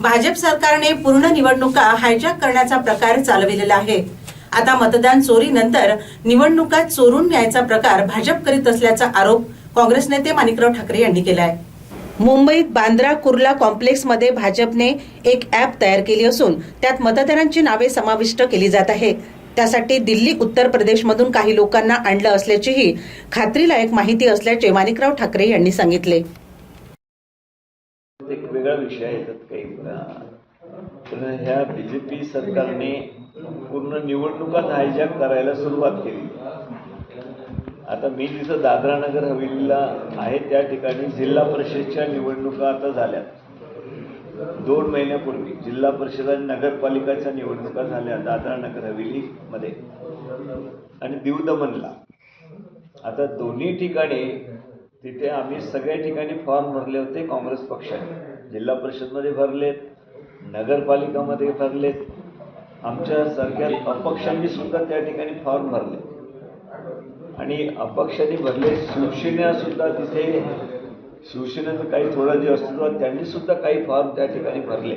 भाजप सरकारने पूर्ण निवडणुका हायजॅक करण्याचा प्रकार चालविलेला आहे. आता मतदान चोरीनंतर निवडणुका चोरून न्यायचा प्रकार भाजप करीत असल्याचा आरोप काँग्रेस नेते माणिकराव ठाकरे यांनी केलाय. मुंबईत बांद्रा कुर्ला कॉम्प्लेक्समध्ये भाजपने एक ॲप तयार केली असून त्यात मतदारांची नावे समाविष्ट केली जात आहे. त्यासाठी दिल्ली उत्तर प्रदेशमधून काही लोकांना आणलं असल्याचीही खात्रीलायक माहिती असल्याचे माणिकराव ठाकरे यांनी सांगितले. एक वेगळा विषय आहे त्यात काही. पण ह्या बीजेपी सरकारने पूर्ण निवडणुका हायजॅक करायला सुरुवात केली. आता मी जिथं दादरा नगर हवेलीला आहे त्या ठिकाणी जिल्हा परिषदच्या निवडणुका आता झाल्या. दोन महिन्यापूर्वी जिल्हा परिषद आणि नगरपालिकाच्या निवडणुका झाल्या दादरा नगर हवेलीमध्ये. आणि दीव दमनला आता दोन्ही ठिकाणी तिथे आम्ही सगळ्या ठिकाणी फॉर्म भरले होते काँग्रेस पक्षाने. जिल्हा परिषदमध्ये भरलेत नगरपालिकामध्ये भरलेत. आमच्या सारख्या अपक्षांनी सुद्धा त्या ठिकाणी फॉर्म भरले. आणि अपक्षांनी भरले शिवसेनासुद्धा तिथे शिवसेनेचं काही थोडा जे अस्तित्वात त्यांनी सुद्धा काही फॉर्म त्या ठिकाणी भरले.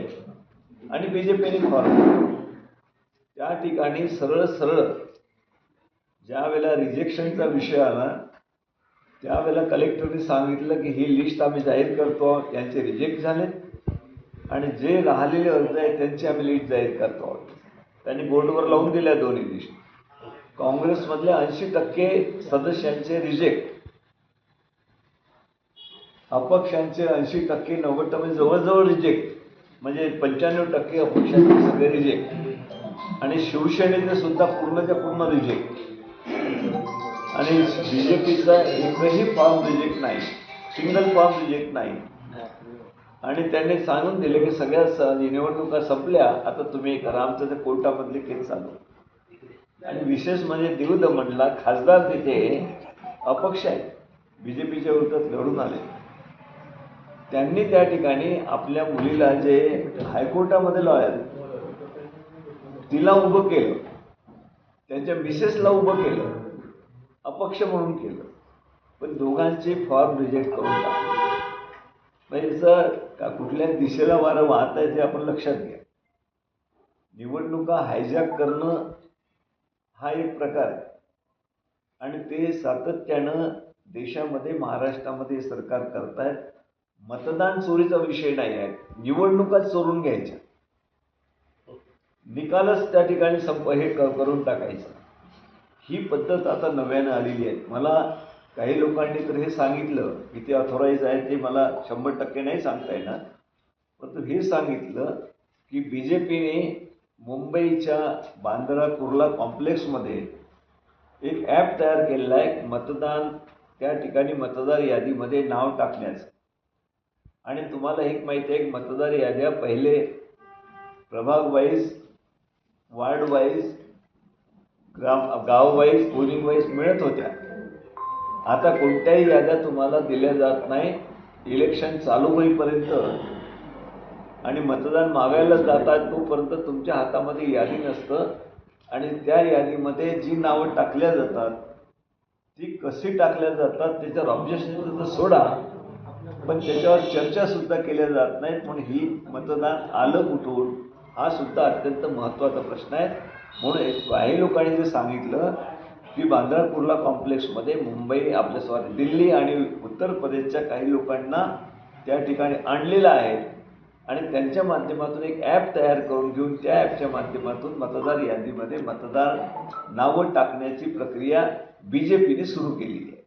आणि बी जे पीने फॉर्म त्या ठिकाणी सरळ सरळ ज्या वेळेला रिजेक्शनचा विषय आला त्यावेळेला कलेक्टरने सांगितलं की ही लिस्ट आम्ही जाहीर करतो यांचे रिजेक्ट झाले. आणि जे राहिलेले अर्ज आहेत त्यांची आम्ही लिस्ट जाहीर करतो आहोत. त्यांनी बोर्डवर लावून दिल्या दोन्ही लिस्ट काँग्रेसमधल्या ऐंशी टक्के सदस्यांचे रिजेक्ट अपक्षांचे ऐंशी टक्के नव्वद टक्के जवळजवळ रिजेक्ट म्हणजे पंच्याण्णव टक्के अपक्षांचे सगळे रिजेक्ट आणि शिवसेनेचे सुद्धा पूर्णच्या पूर्ण रिजेक्ट आणि बी जे पीचा एकही फॉर्म रिजेक्ट नाही. सिंगल फॉर्म रिजेक्ट नाही. आणि त्यांनी सांगून दिले की सगळ्या स निवडणुका संपल्या आता तुम्ही करा आमचं ते कोर्टामधली केस चालू आणि विशेष म्हणजे दीव म्हणला खासदार तिथे अपक्ष आहेत. बी जे पीच्या विरोधात लढून आले. त्यांनी त्या ठिकाणी आपल्या मुलीला जे हायकोर्टामध्ये लॉयर तिला उभं केलं. त्यांच्या मिसेसला उभं केलं. अपक्ष म्हणून केलं. पण दोघांचे फॉर्म रिजेक्ट करून टाकले. म्हणजे जर का कुठल्या दिशेला वारं वाहत आहे ते आपण लक्षात घ्या. निवडणुका हायजॅक करणं हा एक प्रकार आहे. आणि ते सातत्यानं देशामध्ये महाराष्ट्रामध्ये सरकार करतायत. मतदान चोरीचा विषय नाही आहे. निवडणुकाच चोरून घ्यायच्या. निकालच त्या ठिकाणी संप हे करून टाकायचं. ही पद्धत आता नव्यानं आलेली आहे. मला काही लोकांनी तर हे सांगितलं किती ऑथोराईज आहे ते मला शंभर टक्के नाही सांगता येणार. परंतु हे सांगितलं की बी जे पीने मुंबईच्या बांद्रा कुर्ला कॉम्प्लेक्समध्ये एक ॲप तयार केलेला आहे मतदान त्या ठिकाणी मतदार यादीमध्ये नाव टाकण्याचं. आणि तुम्हाला एक माहिती आहे की मतदार याद्या पहिले प्रभाग वाईज वार्ड वाईज ग्राम गाव वाईज पोलिंग वाईज मिळत होत्या. आता कोणत्याही याद्या तुम्हाला दिल्या जात नाही इलेक्शन चालू होईपर्यंत आणि मतदान मागायला जातात तोपर्यंत तुमच्या हातामध्ये यादी नसतं. आणि त्या यादीमध्ये जी नावं टाकल्या जातात ती कशी टाकल्या जातात त्याच्यावर ऑब्जेक्शन तर सोडा. पण त्याच्यावर चर्चासुद्धा केल्या जात नाहीत पण ही मतदान आलं कुठून? हा सुद्धा अत्यंत महत्त्वाचा प्रश्न आहे. म्हणून काही लोकांनी जे सांगितलं की बांद्रा कुर्ला कॉम्प्लेक्समध्ये मुंबई आपल्या सॉरी दिल्ली आणि उत्तर प्रदेशच्या काही लोकांना त्या ठिकाणी आणलेलं आहे. आणि त्यांच्या माध्यमातून एक ॲप तयार करून घेऊन त्या ॲपच्या माध्यमातून मतदार यादीमध्ये मतदार नावं टाकण्याची प्रक्रिया बी जे पीने सुरू केली आहे.